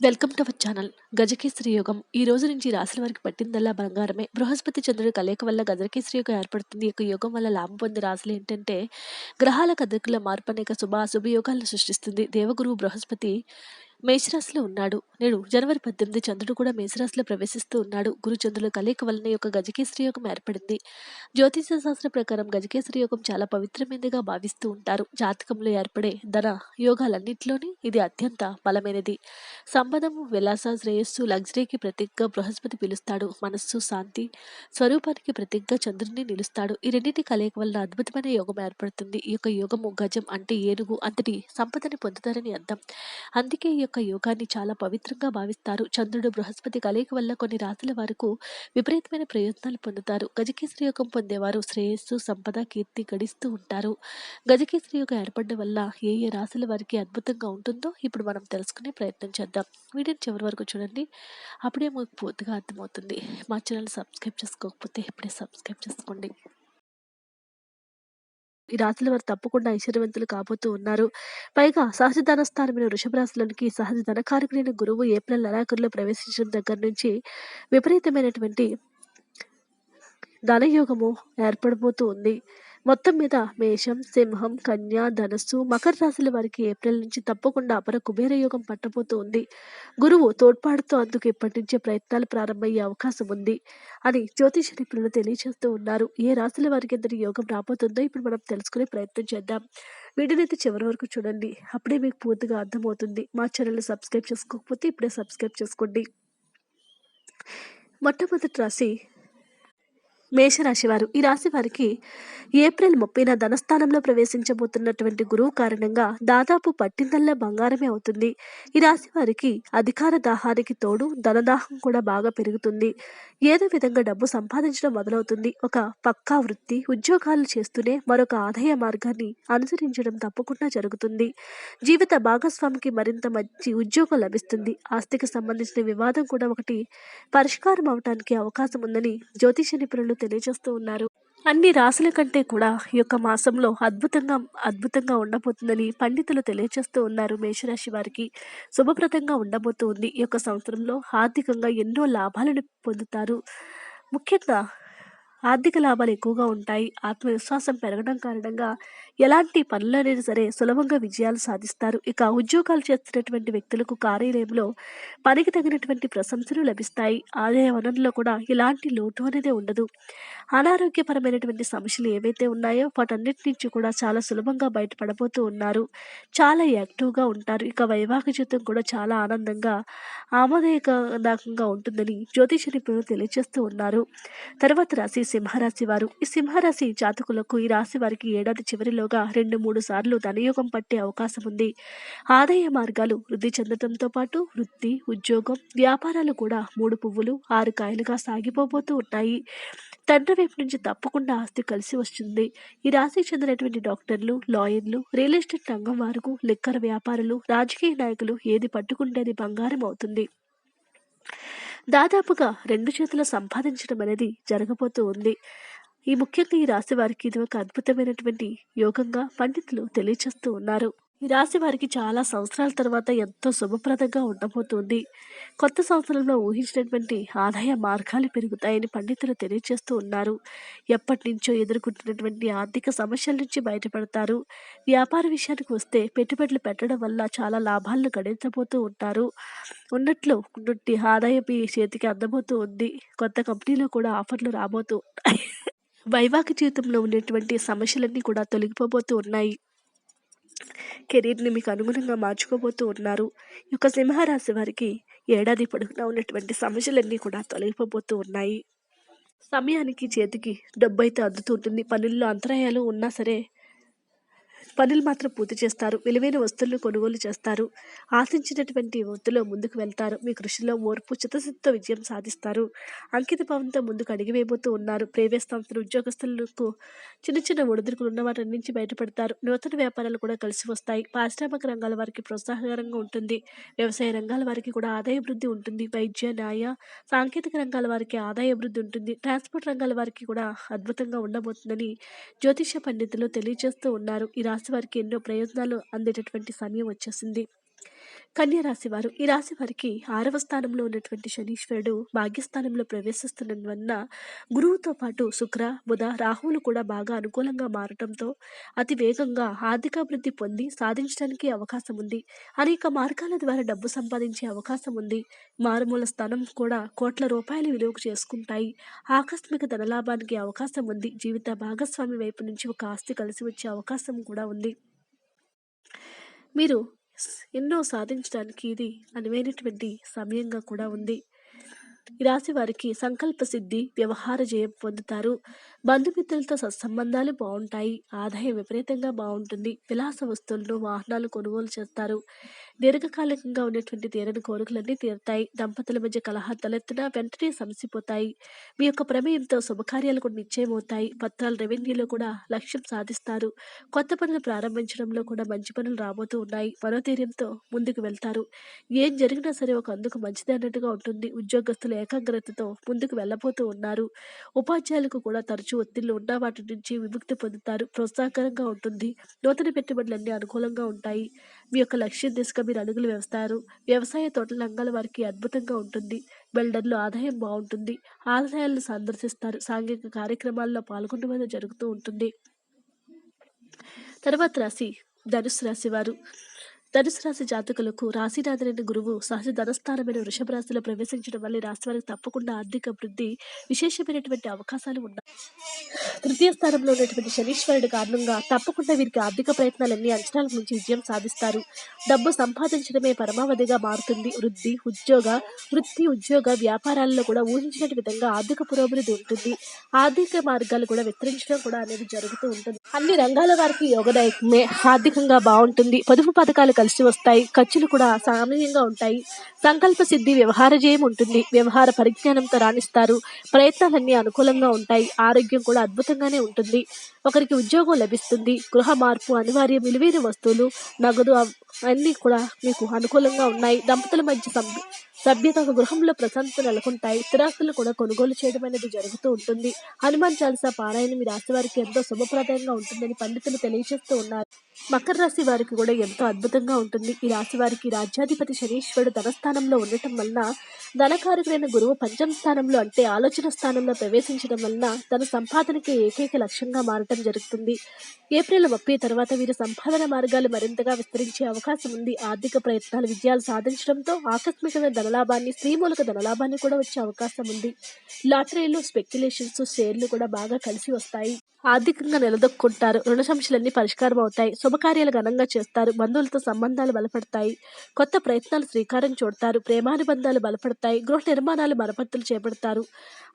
Welcome to our channel. గజకేశ్వరి యోగం. ఈ రోజు నుంచి రాశుల వారికి పట్టిందల్లా బంగారమే. బృహస్పతి చంద్రుడి కలయిక వల్ల గజకేశ్వరి యోగం ఏర్పడుతుంది. ఈ యొక్క యోగం వల్ల లాభం పొందే రాశులు ఏంటంటే గ్రహాల కదలికల మార్పు అనేక శుభ అశుభ యోగాలను సృష్టిస్తుంది. దేవగురువు బృహస్పతి మేషరాశిలో ఉన్నాడు. నేడు జనవరి పద్దెనిమిది చంద్రుడు కూడా మేషరాశిలో ప్రవేశిస్తూ ఉన్నాడు. గురుచంద్రుల కలయిక వలన యొక్క గజకేశ్వరి యోగం ఏర్పడింది. జ్యోతిష శాస్త్ర ప్రకారం గజకేశ్వరి యోగం చాలా పవిత్రమైనదిగా భావిస్తూ ఉంటారు. జాతకంలో ఏర్పడే ధన యోగాలన్నింటిలోనే ఇది అత్యంత బలమైనది. సంపదము విలాస శ్రేయస్సు లగ్జరీకి ప్రతీకగా బృహస్పతి పిలుస్తాడు. మనస్సు శాంతి స్వరూపానికి ప్రతీకగా చంద్రుడిని నిలుస్తాడు. ఈ రెండింటి కలయిక వలన అద్భుతమైన యోగం ఏర్పడుతుంది. ఈ యొక్క యోగము గజం అంటే ఏనుగు. అంతటి సంపదని పొందుతారని అర్థం. అందుకే ఈ యొక్క యోగాన్ని చాలా పవిత్రంగా భావిస్తారు. చంద్రుడు బృహస్పతి కలయిక వల్ల కొన్ని రాశుల వరకు విపరీతమైన ప్రయోజనాలు పొందుతారు. గజకేసరి యోగం పొందేవారు శ్రేయస్సు సంపద కీర్తి గడిస్తూ ఉంటారు. గజకేసరి యోగం ఏర్పడడం వల్ల ఏ ఏ రాశుల వారికి అద్భుతంగా ఉంటుందో ఇప్పుడు మనం తెలుసుకునే ప్రయత్నం చేద్దాం. వీడియోని చివరి వరకు చూడండి. అప్పుడే మాకు పూర్తిగా అర్థమవుతుంది. మా ఛానల్ సబ్స్క్రైబ్ చేసుకోకపోతే ఇప్పుడే సబ్స్క్రైబ్ చేసుకోండి. ఈ రాశుల వారు తప్పకుండా ఐశ్వర్యవంతులు కాబోతూ ఉన్నారు. పైగా సహజ ధన స్థానమైన వృషభ రాశులకి సహజ ధనకారకుడైన గురువు ఏప్రిల్ నెలాఖరులో ప్రవేశించిన దగ్గర నుంచి విపరీతమైనటువంటి ధనయోగము ఏర్పడబోతూ ఉంది. మొత్తం మీద మేషం సింహం కన్య ధనస్సు మకర రాశుల వారికి ఏప్రిల్ నుంచి తప్పకుండా అపర కుబేర యోగం పట్టబోతూ ఉంది గురువు తోడ్పాటుతో అందుకు ఇప్పటి నుంచే ప్రయత్నాలు ప్రారంభమయ్యే అవకాశం ఉంది అని జ్యోతిష నిపుణులు తెలియజేస్తూ ఉన్నారు. ఏ రాశుల వారికి ఎంతటి యోగం రాబోతుందో ఇప్పుడు మనం తెలుసుకునే ప్రయత్నం చేద్దాం. వీడియోనైతే చివరి వరకు చూడండి. అప్పుడే మీకు పూర్తిగా అర్థమవుతుంది. మా ఛానల్ని సబ్స్క్రైబ్ చేసుకోకపోతే ఇప్పుడే సబ్స్క్రైబ్ చేసుకోండి. మొట్టమొదటి రాశి మేషరాశి వారు ఈ రాశి వారికి ఏప్రిల్ ముప్పైన ధనస్థానంలో ప్రవేశించబోతున్నటువంటి గురువు కారణంగా దాదాపు పట్టిందల్లా బంగారమే అవుతుంది. ఈ రాశి వారికి అధికార దాహానికి తోడు ధనదాహం కూడా బాగా పెరుగుతుంది. ఏదో విధంగా డబ్బు సంపాదించడం మొదలవుతుంది. ఒక పక్కా వృత్తి ఉద్యోగాలు చేస్తూనే మరొక ఆదాయ మార్గాన్ని అనుసరించడం తప్పకుండా జరుగుతుంది. జీవిత భాగస్వామికి మరింత మంచి ఉద్యోగం లభిస్తుంది. ఆస్తికి సంబంధించిన వివాదం కూడా ఒకటి పరిష్కారం అవటానికి అవకాశం ఉందని జ్యోతిష నిపుణులు తెలియజేస్తూ ఉన్నారు. అన్ని రాశుల కంటే కూడా ఈ యొక్క మాసంలో అద్భుతంగా అద్భుతంగా ఉండబోతుందని పండితులు తెలియజేస్తూ ఉన్నారు మేషరాశి వారికి. శుభప్రదంగా ఉండబోతూ ఉంది ఈ యొక్క సంవత్సరంలో. ఆర్థికంగా ఎన్నో లాభాలను పొందుతారు. ముఖ్యంగా ఆర్థిక లాభాలు ఎక్కువగా ఉంటాయి ఆత్మవిశ్వాసం పెరగడం కారణంగా ఎలాంటి పనులనైనా సరే సులభంగా విజయాలు సాధిస్తారు. ఇక ఉద్యోగాలు చేస్తున్నటువంటి వ్యక్తులకు కార్యాలయంలో పనికి తగినటువంటి ప్రశంసలు లభిస్తాయి. ఆదాయ వనరుల్లో కూడా ఎలాంటి లోటు అనేది ఉండదు. అనారోగ్యపరమైనటువంటి సమస్యలు ఏవైతే ఉన్నాయో వాటన్నిటి నుంచి కూడా చాలా సులభంగా బయటపడబోతూ ఉన్నారు. చాలా యాక్టివ్గా ఉంటారు. ఇక వైవాహిక జీవితం కూడా చాలా ఆనందంగా ఆమోదయకరంగా ఉంటుందని జ్యోతిష నిపుణులు తెలియజేస్తూ ఉన్నారు. తర్వాత రాశి సింహరాశి వారు. ఈ సింహరాశి జాతకులకు ఈ రాశి వారికి ఏడాది చివరిలోగా రెండు మూడు సార్లు ధనయోగం పట్టే అవకాశం ఉంది. ఆదాయ మార్గాలు వృద్ధి చెందడంతో పాటు వృత్తి ఉద్యోగం వ్యాపారాలు కూడా మూడు పువ్వులు ఆరు కాయలుగా సాగిపోబోతూ ఉన్నాయి. తండ్రి వైపు నుంచి తప్పకుండా ఆస్తి కలిసి వస్తుంది. ఈ రాశికి చెందినటువంటి డాక్టర్లు లాయర్లు రియల్ ఎస్టేట్ రంగం వారు లిక్కర వ్యాపారులు రాజకీయ నాయకులు ఏది పట్టుకుంటే అది బంగారం అవుతుంది. దాదాపుగా రెండు చేతుల సంపాదించడం అనేది జరగబోతూ ఉంది. ఈ ముఖ్యంగా ఈ రాశి వారికి ఇది ఒక అద్భుతమైనటువంటి యోగంగా పండితులు తెలియచేస్తూ ఉన్నారు. ఈ రాశి వారికి చాలా సంవత్సరాల తర్వాత ఎంతో శుభప్రదంగా ఉండబోతుంది. కొత్త సంవత్సరంలో ఊహించినటువంటి ఆదాయ మార్గాలు పెరుగుతాయని పండితులు తెలియజేస్తూ ఉన్నారు. ఎప్పటి నుంచో ఎదుర్కొంటున్నటువంటి ఆర్థిక సమస్యల నుంచి బయటపడతారు. వ్యాపార విషయానికి వస్తే పెట్టుబడులు పెట్టడం వల్ల చాలా లాభాలను గడించబోతూ ఉంటారు. ఉన్నట్లు నుండి ఆదాయం మీ చేతికి అందబోతూ ఉంది. కొత్త కంపెనీలో కూడా ఆఫర్లు రాబోతూ వైవాహిక జీవితంలో ఉన్నటువంటి సమస్యలన్నీ కూడా తొలగిపోబోతూ ఉన్నాయి. కెరీర్ని మీకు అనుగుణంగా మార్చుకోబోతూ ఉన్నారు. ఈ యొక్క సింహరాశి వారికి ఏడాది పొడుగునా ఉన్నటువంటి సమస్యలన్నీ కూడా తొలగిపోబోతూ ఉన్నాయి. సమయానికి చేతికి డబ్బు అయితే అద్దుతూ ఉంటుంది. పనుల్లో అంతరాయాలు ఉన్నా సరే పనులు మాత్రం పూర్తి చేస్తారు. విలువైన వస్తువులను కొనుగోలు చేస్తారు. ఆశించినటువంటి వృత్తిలో ముందుకు వెళ్తారు. మీ కృషిలో ఓర్పు చిత్తశుద్ధితో విజయం సాధిస్తారు. అంకిత భావంతో ముందుకు అడిగివేయబోతూ ఉన్నారు. ప్రైవేట్ ఉద్యోగస్తులకు చిన్న చిన్న ఒడిదుడుకులు ఉన్న వాటి నుంచి బయటపడతారు. నూతన వ్యాపారాలు కూడా కలిసి వస్తాయి. పారిశ్రామిక రంగాల వారికి ప్రోత్సాహకరంగా ఉంటుంది. వ్యవసాయ రంగాల వారికి కూడా ఆదాయ వృద్ధి ఉంటుంది. వైద్య న్యాయ సాంకేతిక రంగాల వారికి ఆదాయ వృద్ధి ఉంటుంది. ట్రాన్స్పోర్ట్ రంగాల వారికి కూడా అద్భుతంగా ఉండబోతుందని జ్యోతిష పండితులు తెలియజేస్తూ ఉన్నారు. ఈ రాశి వారికి ఎన్నో ప్రయోజనాలు అందేటటువంటి సమయం వచ్చేసింది. కన్య రాశి వారు ఈ రాశి వారికి ఆరవ స్థానంలో ఉన్నటువంటి శనీశ్వరుడు భాగ్యస్థానంలో ప్రవేశిస్తున్నందువలన గురువుతో పాటు శుక్ర బుధ రాహువులు కూడా బాగా అనుకూలంగా మారటంతో అతి వేగంగా ఆర్థికాభివృద్ధి పొంది సాధించడానికి అవకాశం ఉంది. అనేక మార్గాల ద్వారా డబ్బు సంపాదించే అవకాశం ఉంది. మారుమూల స్థానం కూడా కోట్ల రూపాయలు విలువకు చేసుకుంటాయి. ఆకస్మిక ధనలాభానికి అవకాశం ఉంది. జీవిత భాగస్వామి వైపు నుంచి ఒక ఆస్తి కలిసి వచ్చే అవకాశం కూడా ఉంది. మీరు ఎన్నో సాధించడానికి ఇది అనువైనటువంటి సమయంగా కూడా ఉంది. ఈ రాశి వారికి సంకల్ప సిద్ధి వ్యవహార జయం పొందుతారు. బంధుమిత్రులతో సత్సంబంధాలు బాగుంటాయి. ఆదాయం విపరీతంగా బాగుంటుంది. విలాస వస్తువులను వాహనాలు కొనుగోలు చేస్తారు. దీర్ఘకాలికంగా ఉన్నటువంటి తీరని కోరికలన్నీ తీరుతాయి. దంపతుల మధ్య కలహాలు తలెత్తినా వెంటనే సమసిపోతాయి. మీ యొక్క ప్రమేయంతో శుభకార్యాలు కూడా నిశ్చయమవుతాయి. పత్రాల రెవెన్యూలో కూడా లక్ష్యం సాధిస్తారు. కొత్త పనులు ప్రారంభించడంలో కూడా మంచి పనులు రాబోతూ ఉన్నాయి. మనోధైర్యంతో ముందుకు వెళ్తారు. ఏం జరిగినా సరే ఒక అందుకు మంచిది అన్నట్టుగా ఉంటుంది. ఉద్యోగస్తులు ఏకాగ్రతతో ముందుకు వెళ్ళబోతూ ఉన్నారు. ఉపాధ్యాయులకు కూడా తరచూ ఒత్తిళ్ళు ఉన్న వాటి నుంచి విముక్తి పొందుతారు. ప్రోత్సాహకరంగా ఉంటుంది. నూతన పెట్టుబడులన్నీ అనుకూలంగా ఉంటాయి. మీ యొక్క లక్ష్యం దిశగా మీరు అడుగులు వేస్తారు. వ్యవసాయ తోటల రంగాల వారికి అద్భుతంగా ఉంటుంది. బిల్డర్లు ఆదాయం బాగుంటుంది. ఆలయాలను సందర్శిస్తారు. సాంఘిక కార్యక్రమాల్లో పాల్గొనడం జరుగుతూ ఉంటుంది. తర్వాత రాశి ధనుసు రాశి వారు. ధనుసు రాశి జాతకులకు రాశినాథులైన గురువు సహజ ధనస్థానమైన వృషభ రాశిలో ప్రవేశించడం వల్ల ఈ రాశి వారికి తప్పకుండా ఆర్థిక వృద్ధి విశేషమైనటువంటి అవకాశాలు ఉన్నాయి. తృతీయ స్థానంలో ఉన్నటువంటి శనీశ్వరుడు కారణంగా తప్పకుండా వీరికి ఆర్థిక ప్రయత్నాలన్నీ అంచనాలకు మించి విజయం సాధిస్తారు. డబ్బు సంపాదించడమే పరమావధిగా మారుతుంది. వృద్ధి ఉద్యోగ వృత్తి ఉద్యోగ వ్యాపారాల్లో కూడా ఊహించిన విధంగా ఆర్థిక పురోభివృద్ధి ఉంటుంది. ఆర్థిక మార్గాలు కూడా విస్తరించడం కూడా అనేది జరుగుతూ ఉంటుంది. అన్ని రంగాల వారికి యోగదాయకమే. ఆర్థికంగా బాగుంటుంది. పొదుపు పథకాలు కలిసి వస్తాయి. ఖర్చులు కూడా సామాన్యంగా ఉంటాయి. సంకల్ప సిద్ధి వ్యవహార జయం ఉంటుంది. వ్యవహార పరిజ్ఞానంతో రాణిస్తారు. ప్రయత్నాలన్నీ అనుకూలంగా ఉంటాయి. ఆరోగ్యం కూడా అద్భుతంగానే ఉంటుంది. ఒకరికి ఉద్యోగం లభిస్తుంది. గృహ మార్పు అనివార్య విలువైన వస్తువులు నగదు అన్నీ కూడా మీకు అనుకూలంగా ఉన్నాయి. దంపతుల మధ్య సభ్య సభ్యత ఒక గృహంలో ప్రశాంతత నెలకొంటాయి. స్థిరాస్తులు కూడా కొనుగోలు చేయడం అనేది జరుగుతూ ఉంటుంది. హనుమాన్ చాలీసా పారాయణ మీ రాశి వారికి ఎంతో శుభప్రదంగా ఉంటుందని పండితులు తెలియజేస్తూ ఉన్నారు. మకర రాశి వారికి కూడా ఎంతో అద్భుతంగా ఉంటుంది. ఈ రాశి వారికి రాజ్యాధిపతి శనీశ్వరుడు ధనస్థానంలో ఉండటం వలన ధనకారకుడైన గురువు పంచమ స్థానంలో అంటే ఆలోచన స్థానంలో ప్రవేశించడం వలన తన సంపాదనకి ఏకైక లక్ష్యంగా మారటం జరుగుతుంది. ఏప్రిల్ ముప్పై తర్వాత వీరు సంపాదన మార్గాలు మరింతగా విస్తరించే అవకాశం ఉంది. ఆర్థిక ప్రయత్నాలు విజయాలు సాధించడంతో ఆకస్మికమైన ధనలాభాన్ని స్త్రీ మూలక ధనలాభాన్ని కూడా వచ్చే అవకాశం ఉంది. లాటరీలు స్పెక్యులేషన్స్ షేర్లు కూడా బాగా కలిసి వస్తాయి. ఆర్థికంగా నిలదొక్కుంటారు. రుణ సమస్యలన్నీ పరిష్కారం అవుతాయి. శుభకార్యాలు ఘనంగా చేస్తారు. బంధువులతో సంబంధాలు బలపడతాయి. కొత్త ప్రయత్నాలు శ్రీకారం చూడతారు. ప్రేమానుబంధాలు బలపడతాయి. గృహ నిర్మాణాలు మరపత్తులు చేపడతారు.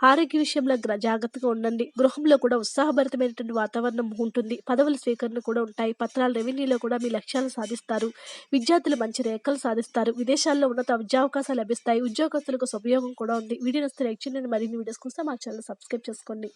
ఆరోగ్య విషయంలో జాగ్రత్తగా ఉండండి. గృహంలో కూడా ఉత్సాహభరితమైనటువంటి వాతావరణం ఉంటుంది. పదవుల స్వీకరణ కూడా ఉంటాయి. పత్రాల రెవెన్యూలో కూడా మీ లక్ష్యాలు సాధిస్తారు. విద్యార్థులు మంచి రేఖలు సాధిస్తారు. విదేశాల్లో ఉన్నత విద్యావకాశాలు లభిస్తాయి. ఉద్యోగస్తులకు ఉపయోగం కూడా ఉంది. వీడియో నచ్చితే లైక్ చేయండి. మరిన్ని వీడియోస్ కోసం మా ఛానల్ సబ్స్క్రైబ్ చేసుకోండి.